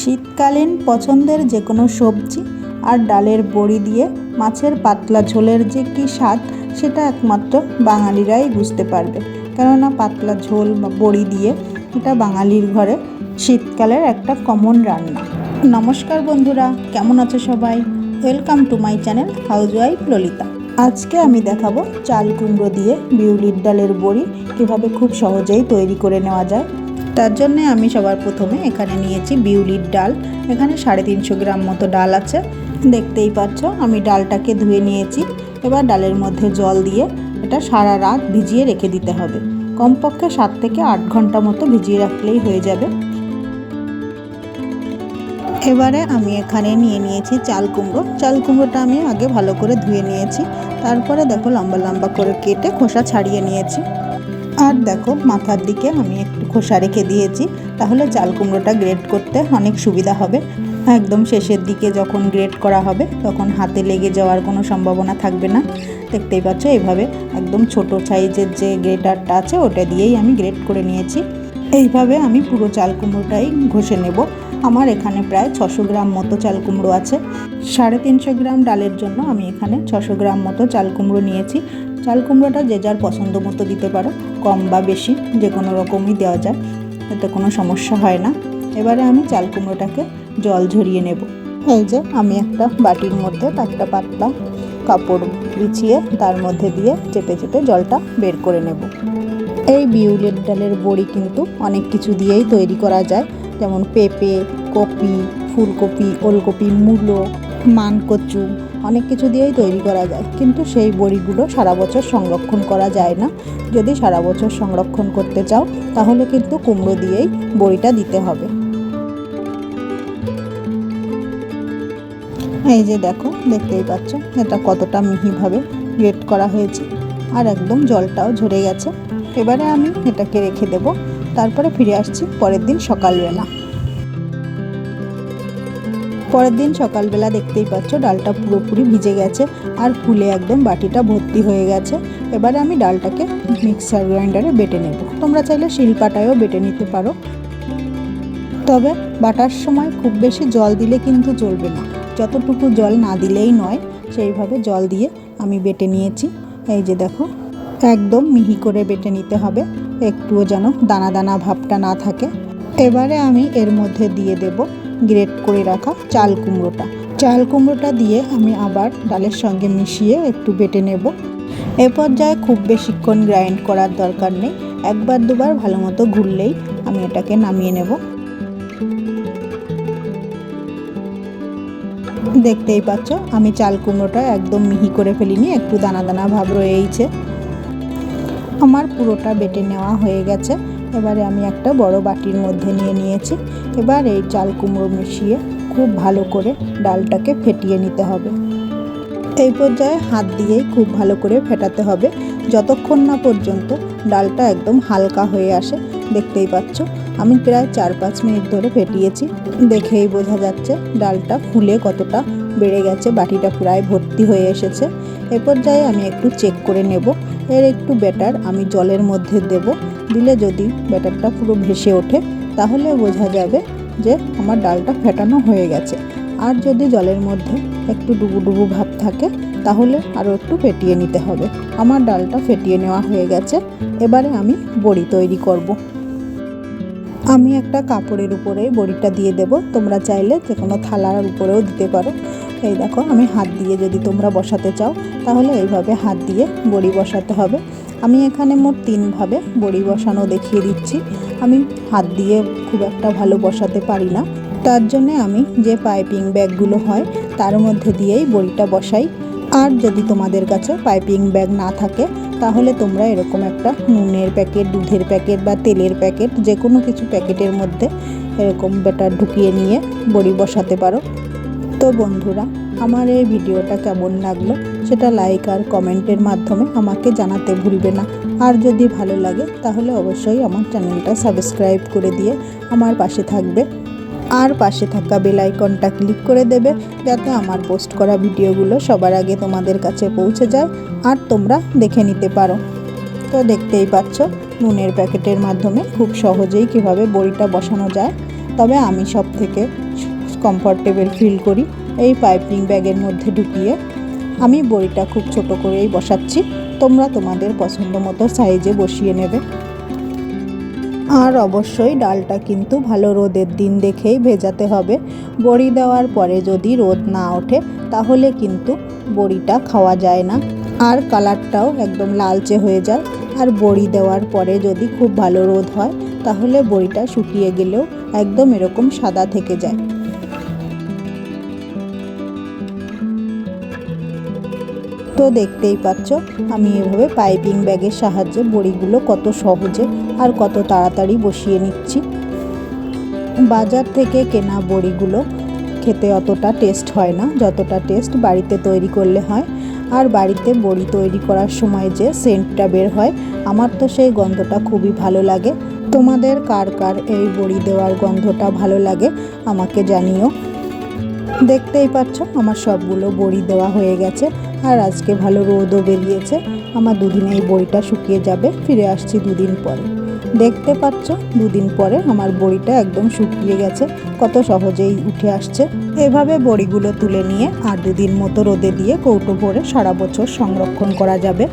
শীতকালীন পছন্দের যে কোনো সবজি আর ডালের বড়ি দিয়ে মাছের পাতলা ঝোলের যে কী স্বাদ, সেটা একমাত্র বাঙালিরাই বুঝতে পারবে। কেননা পাতলা ঝোল বা বড়ি দিয়ে এটা বাঙালির ঘরে শীতকালের একটা কমন রান্না। নমস্কার বন্ধুরা, কেমন আছো সবাই? Welcome to my channel housewife Lalita আজকে আমি দেখাবো চাল কুমড়ো দিয়ে বিউলির ডালের বড়ি কীভাবে খুব সহজেই তৈরি করে নেওয়া যায়। তার জন্য আমি সবার প্রথমে এখানে নিয়েছি বিউলির ডাল। এখানে সাড়ে তিনশো গ্রাম মতো ডাল আছে। দেখতেই পাচ্ছ, আমি ডালটাকে ধুয়ে নিয়েছি। এবার ডালের মধ্যে জল দিয়ে এটা সারা রাত ভিজিয়ে রেখে দিতে হবে। কমপক্ষে সাত থেকে আট ঘণ্টা মতো ভিজিয়ে রাখলেই হয়ে যাবে। এবারে আমি এখানে নিয়ে নিয়েছি চাল কুমড়ো। চাল কুমড়োটা আমি আগে ভালো করে ধুয়ে নিয়েছি। তারপরে দেখো লম্বা লম্বা করে কেটে খোসা ছাড়িয়ে নিয়েছি। আর দেখো, মাথার দিকে আমি একটু খোসা রেখে দিয়েছি। তাহলে চাল কুমড়োটা গ্রেড করতে অনেক সুবিধা হবে। একদম শেষের দিকে যখন গ্রেড করা হবে, তখন হাতে লেগে যাওয়ার কোনো সম্ভাবনা থাকবে না। দেখতেই পাচ্ছ, এভাবে একদম ছোট সাইজের যে গ্রেটারটা আছে, ওটা দিয়েই আমি গ্রেড করে নিয়েছি। এইভাবে আমি পুরো চাল কুমড়োটাই ঘষে নেব। আমার এখানে প্রায় ছশো গ্রাম মতো চাল কুমড়ো আছে। সাড়ে তিনশো গ্রাম ডালের জন্য আমি এখানে ছশো গ্রাম মতো চাল কুমড়ো নিয়েছি। চাল কুমড়োটা যে যার পছন্দ মতো দিতে পারো, কম বা বেশি যে কোনো রকমই দেওয়া যায় এতে কোনো সমস্যা হয় না। এবারে আমি চাল কুমড়োটাকে জল ঝরিয়ে নেব। এই যে আমি একটা বাটির মধ্যে একটা পাতলা কাপড় বিছিয়ে তার মধ্যে দিয়ে চেপে চেপে জলটা বের করে নেব। এই বিউলির ডালের বড়ি কিন্তু অনেক কিছু দিয়েই তৈরি করা যায়। যেমন পেঁপে, কপি, ফুলকপি, ওলকপি, মূলো, মানকচু অনেক কিছু দিয়েই তৈরি করা যায়, কিন্তু সেই বড়িগুলো সারা বছর সংরক্ষণ করা যায় না। যদি সারা বছর সংরক্ষণ করতে চাও, তাহলে কিন্তু কুমড়ো দিয়েই বড়িটা দিতে হবে। এই যে দেখো, দেখতেই পাচ্ছ, এটা কতটা মিহিভাবে গ্রেট করা হয়েছে। আর একদম জলটাও ঝরে গেছে। এবারে আমি এটাকে রেখে দেব। তারপরে ফিরে আসছি পরের দিন সকালবেলা। পরের দিন সকালবেলা দেখতেই পাচ্ছ ডালটা পুরোপুরি ভিজে গেছে আর ফুলে একদম বাটিটা ভর্তি হয়ে গেছে। এবারে আমি ডালটাকে মিক্সার গ্রাইন্ডারে বেটে নেব। তোমরা চাইলে শিলপাটায়ও বেটে নিতে পারো। তবে বাটার সময় খুব বেশি জল দিলে কিন্তু চলবে না। যতটুকু জল না দিলেই নয়, সেইভাবে জল দিয়ে আমি বেটে নিয়েছি। এই যে দেখো, একদম মিহি করে বেটে নিতে হবে। একটুও যেন দানা দানা ভাবটা না থাকে। এবারে আমি এর মধ্যে দিয়ে দেব গ্রেট করে রাখা চাল কুমড়োটা। চাল কুমড়োটা দিয়ে আমি আবার ডালের সঙ্গে মিশিয়ে একটু বেটে নেব। এ পর্যায়ে খুব বেশিক্ষণ গ্রাইন্ড করার দরকার নেই। একবার দুবার ভালো মতো ঘুরলেই আমি এটাকে নামিয়ে নেব। দেখতেই পাচ্ছ, আমি চাল কুমড়োটা একদম মিহি করে ফেলিনি, একটু দানা দানা ভাব রয়েইছে। আমার পুরোটা বেটে নেওয়া হয়ে গেছে। এবারে আমি একটা বড় বাটির মধ্যে নিয়ে নিয়েছি। এবার এই চাল কুমড়ো মিশিয়ে খুব ভালো করে ডালটাকে ফেটিয়ে নিতে হবে। এই পর্যায়ে হাত দিয়েই খুব ভালো করে ফেটাতে হবে। যতক্ষণ না পর্যন্ত ডালটা একদম হালকা হয়ে আসে, দেখতেই পাচ্ছ, আমি প্রায় চার পাঁচ মিনিট ধরে ফেটিয়েছি। দেখেই বোঝা যাচ্ছে ডালটা ফুলে কতটা বেড়ে গেছে, বাটিটা প্রায় ভর্তি হয়ে এসেছে। এ পর্যায়ে আমি একটু চেক করে নেব এর একটু ব্যাটার আমি জলের মধ্যে দেব। দিলে যদি ব্যাটারটা পুরো ভেসে ওঠে, তাহলে বোঝা যাবে যে আমার ডালটা ফেটানো হয়ে গেছে। আর যদি জলের মধ্যে একটু ডুবু ডুবু ভাব থাকে, তাহলে আরও একটু ফেটিয়ে নিতে হবে। আমার ডালটা ফেটিয়ে নেওয়া হয়ে গেছে, এবারে আমি বড়ি তৈরি করব। আমি একটা কাপড়ের উপরে বড়িটা দিয়ে দেব। তোমরা চাইলে যে কোনো থালার উপরেও দিতে পারো। এই দেখো, আমি হাত দিয়ে যদি তোমরা বসাতে চাও, তাহলে এইভাবে হাত দিয়ে বড়ি বসাতে হবে। আমি এখানে মোট তিনভাবে বড়ি বসানো দেখিয়ে দিচ্ছি। আমি হাত দিয়ে খুব একটা ভালো বসাতে পারি না। তার জন্যে আমি যে পাইপিং ব্যাগগুলো হয়, তার মধ্যে দিয়েই বড়িটা বসাই। আর যদি তোমাদের কাছে পাইপিং ব্যাগ না থাকে, তাহলে তোমরা এরকম একটা নুনের প্যাকেট, দুধের প্যাকেট বা তেলের প্যাকেট যে কোনো কিছু প্যাকেটের মধ্যে এরকম ব্যাটার ঢুকিয়ে নিয়ে বড়ি বসাতে পারো। তো বন্ধুরা আমার এই ভিডিওটা কেমন লাগল সেটা লাইক আর কমেন্টের মাধ্যমে আমাকে জানাতে ভুলবে না। আর যদি ভালো লাগে, তাহলে অবশ্যই আমার চ্যানেলটা সাবস্ক্রাইব করে দিয়ে আমার পাশে থাকবে। আর পাশে থাকা বেল আইকনটা ক্লিক করে দেবে, যাতে আমার পোস্ট করা ভিডিওগুলো সবার আগে তোমাদের কাছে পৌঁছে যায় আর তোমরা দেখে নিতে পারো। তো দেখতেই পাচ্ছ, নুনের প্যাকেটের মাধ্যমে খুব সহজেই কীভাবে বড়িটা বসানো যায়। তবে আমি সব থেকে কমফর্টেবল ফিল করি। এই পাইপিং ব্যাগের মধ্যে ঢুকিয়ে আমি বড়িটা খুব ছোট করেই বসাচ্ছি। তোমরা তোমাদের পছন্দ মতো সাইজে বসিয়ে নেবে। আর অবশ্যই ডালটা কিন্তু ভালো রোদের দিন দেখেই ভেজাতে হবে। বড়ি দেওয়ার পরে যদি রোদ না ওঠে, তাহলে কিন্তু বড়িটা খাওয়া যায় না। আর কালারটাও একদম লালচে হয়ে যায়। আর বড়ি দেওয়ার পরে যদি খুব ভালো রোদ হয়, তাহলে বড়িটা শুকিয়ে গেলেও একদম এরকম সাদা থেকে যায়। তো দেখতেই পাচ্ছ, আমি এভাবে পাইপিং ব্যাগের সাহায্যে বড়িগুলো কত সহজে আর কত তাড়াতাড়ি বসিয়ে নিচ্ছি। বাজার থেকে কেনা বড়িগুলো খেতে অতটা টেস্ট হয় না, যতটা টেস্ট বাড়িতে তৈরি করলে হয়। আর বাড়িতে বড়ি তৈরি করার সময় যে সেন্টটা বের হয়, আমার তো সেই গন্ধটা খুবই ভালো লাগে। তোমাদের কার কার এই বড়ি দেওয়ার গন্ধটা ভালো লাগে, আমাকে জানিও। দেখতেই পাচ্ছ, আমার সবগুলো বড়ি দেওয়া হয়ে গেছে। আর আজকে ভালো রোদও বেরিয়েছে। আমার দুদিনে এই বড়িটা শুকিয়ে যাবে, ফিরে আসছি দুদিন পরে। দেখতে পাচ্ছ, দুদিন পরে আমার বড়িটা একদম শুকিয়ে গেছে, কত সহজেই উঠে আসছে। এভাবে বড়িগুলো তুলে নিয়ে আর দুদিন মতো রোদে দিয়ে কৌটো ভরে সারা বছর সংরক্ষণ করা যাবে।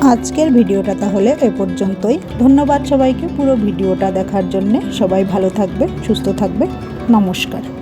আজকের ভিডিওটা তাহলে এ পর্যন্তই। ধন্যবাদ সবাইকে পুরো ভিডিওটা দেখার জন্যে। সবাই ভালো থাকবে, সুস্থ থাকবে। নমস্কার।